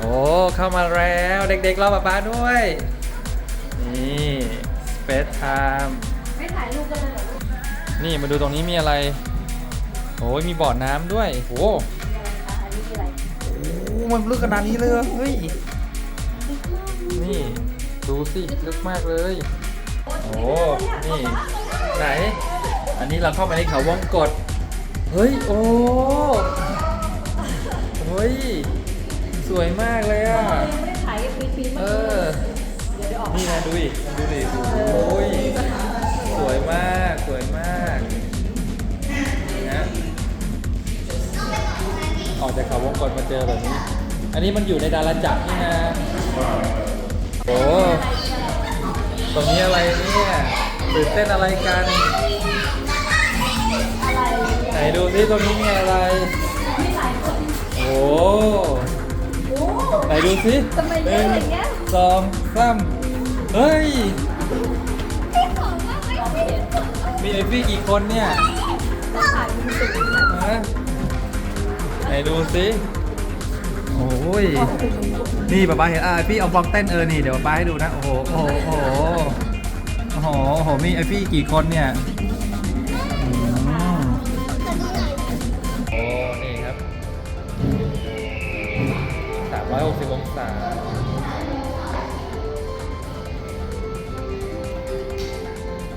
โอ้เข้ามาแล้วเด็กๆรอป๊าป๊าด้วย นี่สเปซไทม์ไม่ถ่ายรูปกันเลยเหรอลูกนี่มาดูตรงนี้มีอะไร โอ้ยมีบ่อน้ำด้วยโอ้มีอะไรคะอันนี้คืออะไรโหมันลึกขนาดนี้เลยเหรอเฮ้ย นี่ ดูสิลึกมากเลย โอ้นี่ ไหน อันนี้เราเข้ามาในเขาวงกด เฮ้ย โอ้เฮ้ย สวยมากเลยอะยังไม่ได้ถ่ายกันฟรีๆเอเมื่ออเดี๋ยวเดี๋ยวออกนี่นะดูดิดูดิโอ้ยสวยมากสวยมากนะออกจากเขาวงกตมาเจอแบบนี้ อันนี้มันอยู่ในดาราจักรนี่นะโอ้ตรงนี้อะไรเนี่ยตื่นเต้นอะไรกันไหนดูซิตรงนี้มีอะไรไม่ถ่ายคนโอ้โอ้ ไหนดูซิทำไมเยอะอย่างเงี้ยสองสามเฮ้ยมีไอฟี่กี่คนเนี่ยต้องถ่ายมุมสูงแบบฮะไหนดูสิโอ้ย นี่ป๊าป๊าเห็นอะไอฟี่เอาบล็อกเต้นเออ นี่เดี๋ยวป๊าป๊าให้ดูนะ โอ้โห โอ้โห โอ้โห โอ้โห โอ้โห มีไอฟี่กี่คนเนี่ยา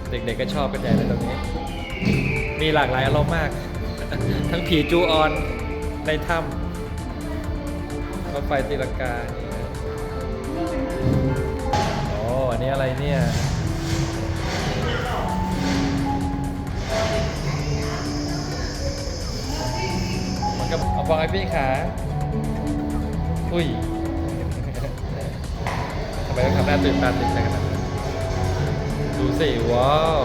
เด็กๆก็ชอบกันใหญ่เลยตรงนี้ มีหลากหลายอารมณ์มาก ทั้งผีจูออนในถ้ำรถไฟตีลังกานี่นะโอ้อันนี้อะไรเนี่ยมันก็เอาฟองไอพี่ขาอุ้ย องทำหน้าตื่นตาตื่นใจขนาดนั้นดูสิว้าว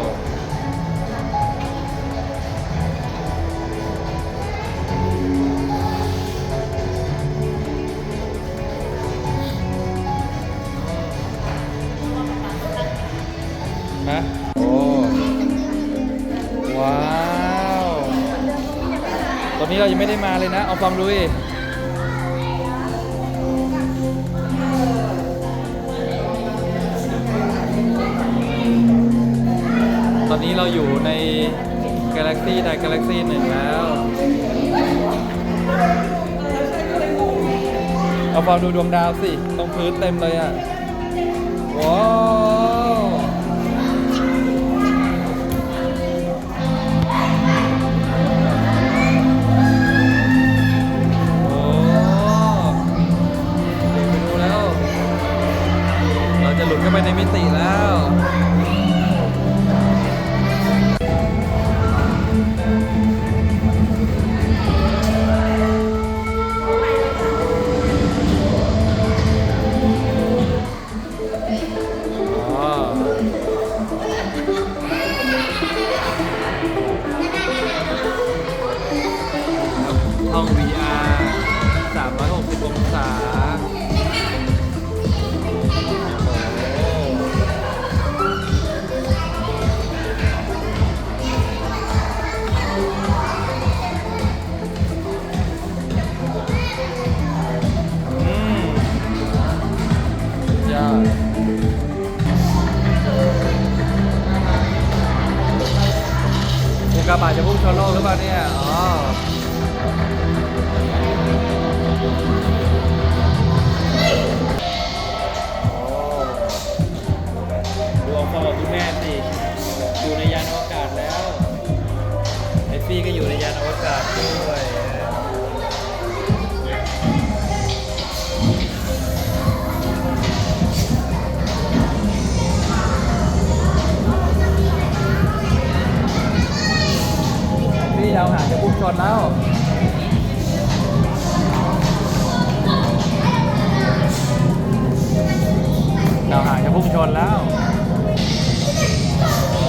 ฮะโอ้ว้าว ตอนนี้เรายังไม่ได้มาเลยนะ เอาฟังดูดิ อนนี้เราอยู่ในกาแล็กซี่ใดกาแล็กซี่หนึ่งแล้วเอาฟังดูดวงดาวสิ ตรงพื้นเต็มเลยอะ ว้าวโอ้เด็กไปดูแล้วเราจะหลุดเข้าไปในมิติแล้ว จะพุ่งชนโลกหรือเปล่าเนี่ย อ๋อดูเอาฟอร์คุณแม่สิอยู่ในยานอวกาศแล้ว ไอฟี่ก็อยู่ในยานอวกาศด้วย หาจะพุ่งชนแล้ว ดาวหางจะพุ่งชนแล้ว โอ้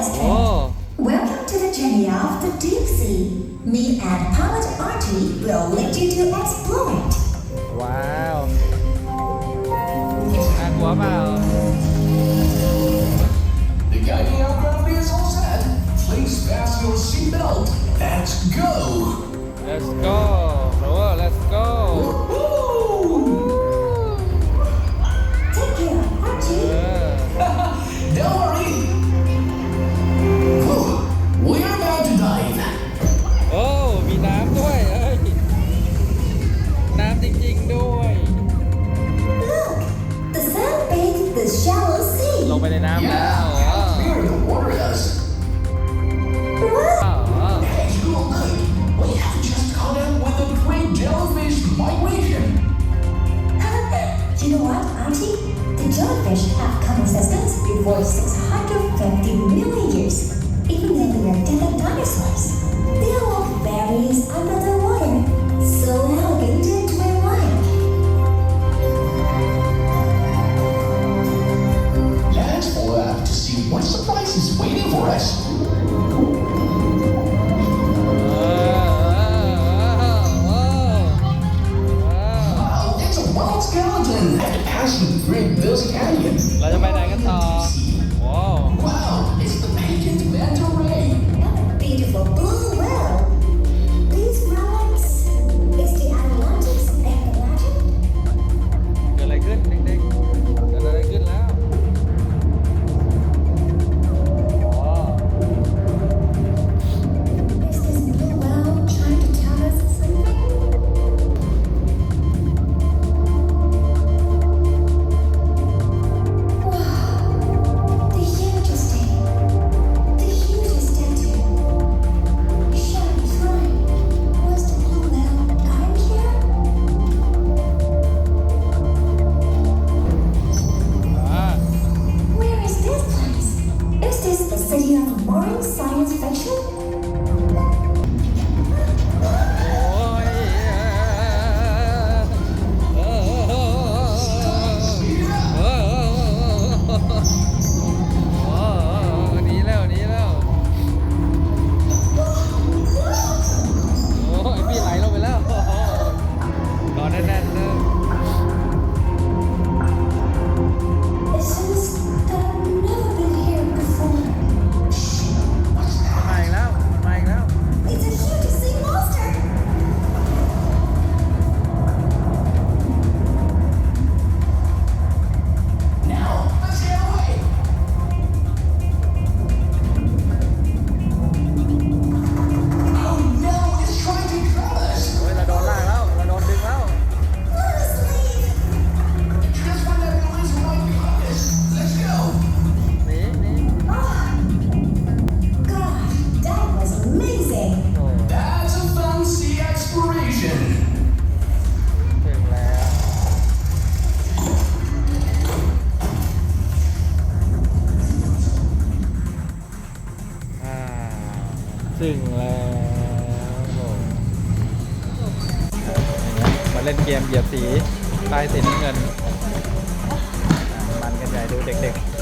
Oh! Welcome to the journey of the deep sea. Me and Pilot Archie will lead you to explore it. Wow. Aqua wow. The guiding aircraft is all set. Please fasten your seatbelt. Let's go. Let's go. You know what, Archie? The jellyfish have come existence before 650 million years. Even though they are dead dinosaurs, they walk various under Wow, it's a wild skeleton. After passing through those canyons. เราจะไปไหนกันต่อ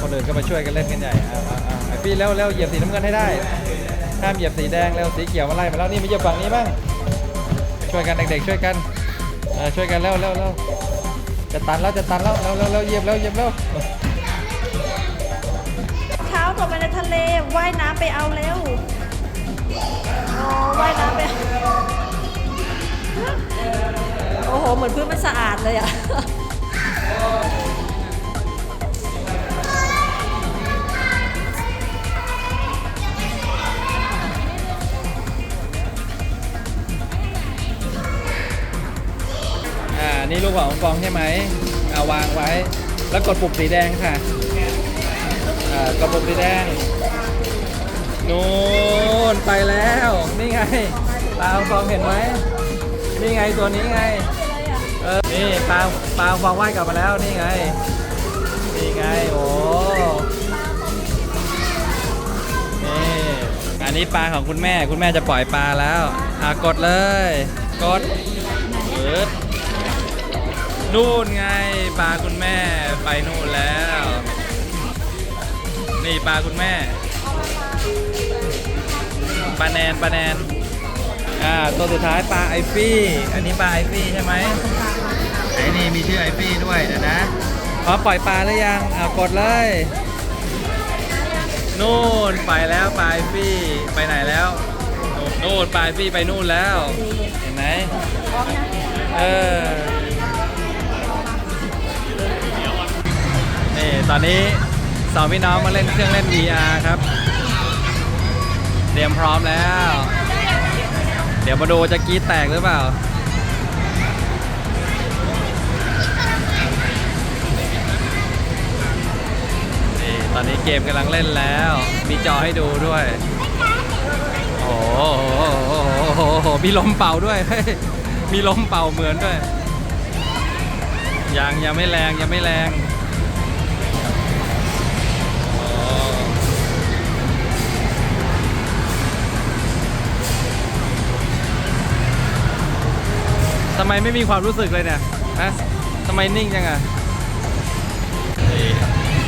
คนอื่นก็มาช่วยกันเล่นกันใหญ่อะอะอะไอพี่เร็วเร็วเหยียบสีน้ำเงินให้ได้ห้ามเหยียบสีแดงเร็วสีเขียวมาไล่มาแล้วนี่มาเหยียบฝั่งนี้บ้างช่วยกันเด็กๆช่วยกันเออช่วยกันเร็วเร็วเร็วจะตันแล้วจะตันแล้วเร็วเร็วเร็วเหยียบเร็วเหยียบเร็วเท้าตกไปในทะเลว่ายน้ำไปเอาเร็วโอ้ว่ายน้ำไป โอ้โห เหมือนพื้นมันสะอาดเลยอะ ช่ไหมเอาวางไว้ แล้วกดปุ่มสีแดงค่ะอ่ากดปุ่มสีแดงนู่นไปแล้ว นี่ไง ปลาฟองเห็นไหมนี่ไงตัวนี้ไงเออนี่ปลาปลาฟองว่ายกลับมาแล้วนี่ไงนี่ไงโอ้นี่อันนี้ปลาของคุณแม่คุณแม่จะปล่อยปลาแล้วอ่ากดเลย กดเปิด นู่นไงปลาคุณแม่ไปนู่นแล้ว นี่ปลาคุณแม่ปลาแนนปลาแนนอ่าตัวสุดท้ายปลาไอฟี่อันนี้ปลาไอฟี่ใช่ไหมไอ้นี่มีชื่อไอฟี่ด้วยเดี๋ยวนะพอปล่อยปลาหรือยังอ่ากดเลยนู่นไปแล้วปลาไอฟี่ไปไหนแล้วนู่นปลาไอฟี่ไปนู่นแล้วเห็นไหมเออ นี่ตอนนี้สองพี่น้องมาเล่นเครื่องเล่น VR ครับ เตรียมพร้อมแล้ว เดี๋ยวมาดูจะกรีดแตกหรือเปล่านี่ตอนนี้เกมกำลังเล่นแล้ว มีจอให้ดูด้วย โอ้โหมีลมเป่าด้วย มีลมเป่าเหมือนด้วยยังยังไม่แรงยังไม่แรง ทำไมไม่มีความรู้สึกเลยเนี่ยฮะทำไมนิ่งจังอะนี่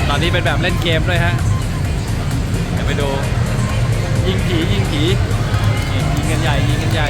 ตอนนี้เป็นแบบเล่นเกมด้วยฮะ เดี๋ยวไปดู ยิงผียิงผี ยิงกันใหญ่ยิงกันใหญ่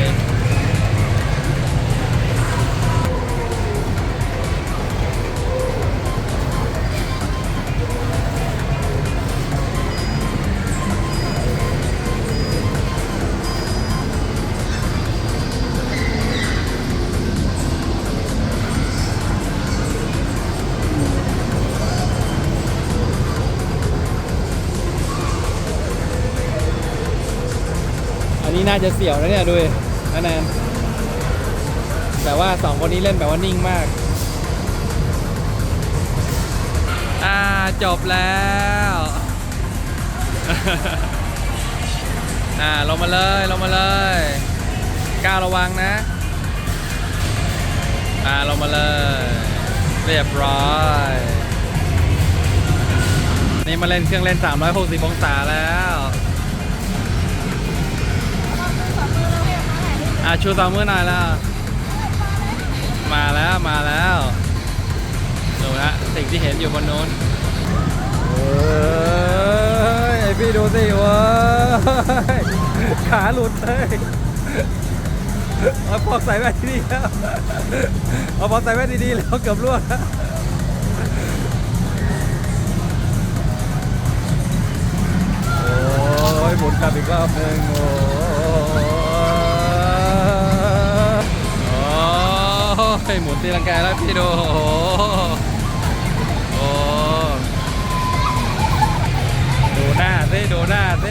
จะเสี่ยวนะเนี่ยดูดินะแนนแต่ว่าสองคนนี้เล่นแบบว่านิ่งมาก อ่าจบแล้ว อ่าลงมาเลยลงมาเลยก้าวระวังนะ อ่าลงมาเลย เรียบร้อย นี่มาเล่นเครื่องเล่น 360 องศาแล้ว อาชูสองมือหน่อยแล้ว มาแล้วมาแล้วดูนะสิ่งที่เห็นอยู่บนนู้นเฮ้ยไอพี่ดูสิเว้ยขาหลุดเลยเอาพอใส่แว่นดีๆแล้วเอาพอใส่แว่นดีๆแล้วเกือบร่วงแล้วโอ้ยหมุนกลับอีกรอบหนึ่งโอ้ ยหมุนตีลังกาแล้วพี่ดูโอ้โหโอ้ดูหน้าสิดูหน้าสิ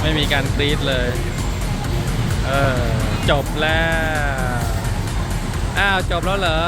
ไม่มีการกรีดเลย เออ จบแล้ว อ้าว จบแล้วเหรอ